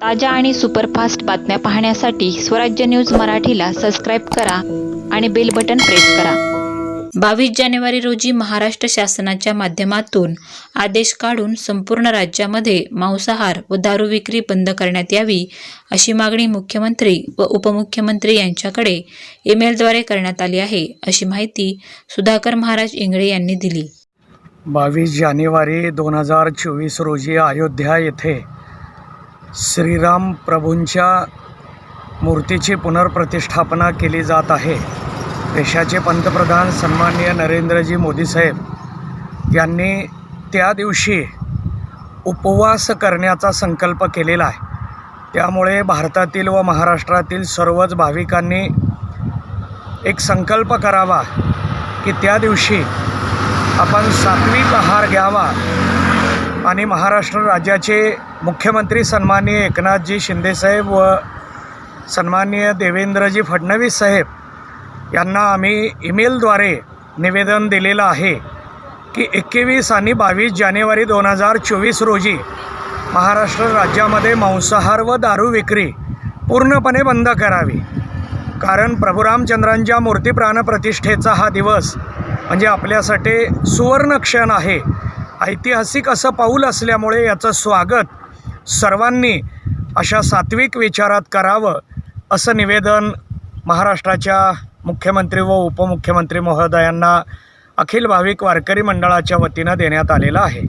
ताज्या आणि सुपरफास्ट बातम्या पाहण्यासाठी स्वराज्य न्यूज मराठीला सबस्क्राईब करा आणि बेल बटन प्रेस करा. बावीस जानेवारी रोजी महाराष्ट्र शासनाच्या माध्यमातून आदेश काढून संपूर्ण राज्यामध्ये मांसाहार व दारू विक्री बंद करण्यात यावी अशी मागणी मुख्यमंत्री व उपमुख्यमंत्री यांच्याकडे ईमेलद्वारे करण्यात आली आहे अशी माहिती सुधाकर महाराज इंगळे यांनी दिली. बावीस जानेवारी दोन हजार चोवीस रोजी अयोध्या येथे श्रीराम प्रभूंच्या मूर्तीची पुनर्प्रतिष्ठापना केली जात आहे. देशाचे पंतप्रधान सन्माननीय नरेंद्रजी मोदी साहेब यांनी त्या दिवशी उपवास करण्याचा संकल्प केलेला आहे. त्यामुळे भारतातील व महाराष्ट्रातील सर्वच भाविकांनी एक संकल्प करावा की त्या दिवशी आपण सात्विक आहार घ्यावा. आणि महाराष्ट्र राज्याचे मुख्यमंत्री सन्माननीय एकनाथजी शिंदेसाहेब व सन्माननीय देवेंद्रजी फडणवीस साहेब यांना आम्ही ईमेलद्वारे निवेदन दिलेलं आहे की एकवीस आणि बावीस जानेवारी दोन हजार चोवीस रोजी महाराष्ट्र राज्यामध्ये मांसाहार व दारू विक्री पूर्णपणे बंद करावी. कारण प्रभुरामचंद्रांच्या मूर्ती प्राणप्रतिष्ठेचा हा दिवस म्हणजे आपल्यासाठी सुवर्ण क्षण आहे. ऐतिहासिक असं पाऊल असल्यामुळे याचं स्वागत सर्वांनी अशा सात्विक विचारात करावं असं निवेदन महाराष्ट्राच्या मुख्यमंत्री व उपमुख्यमंत्री महोदयांना अखिल भाविक वारकरी मंडळाच्या वतीनं देण्यात आलेलं आहे.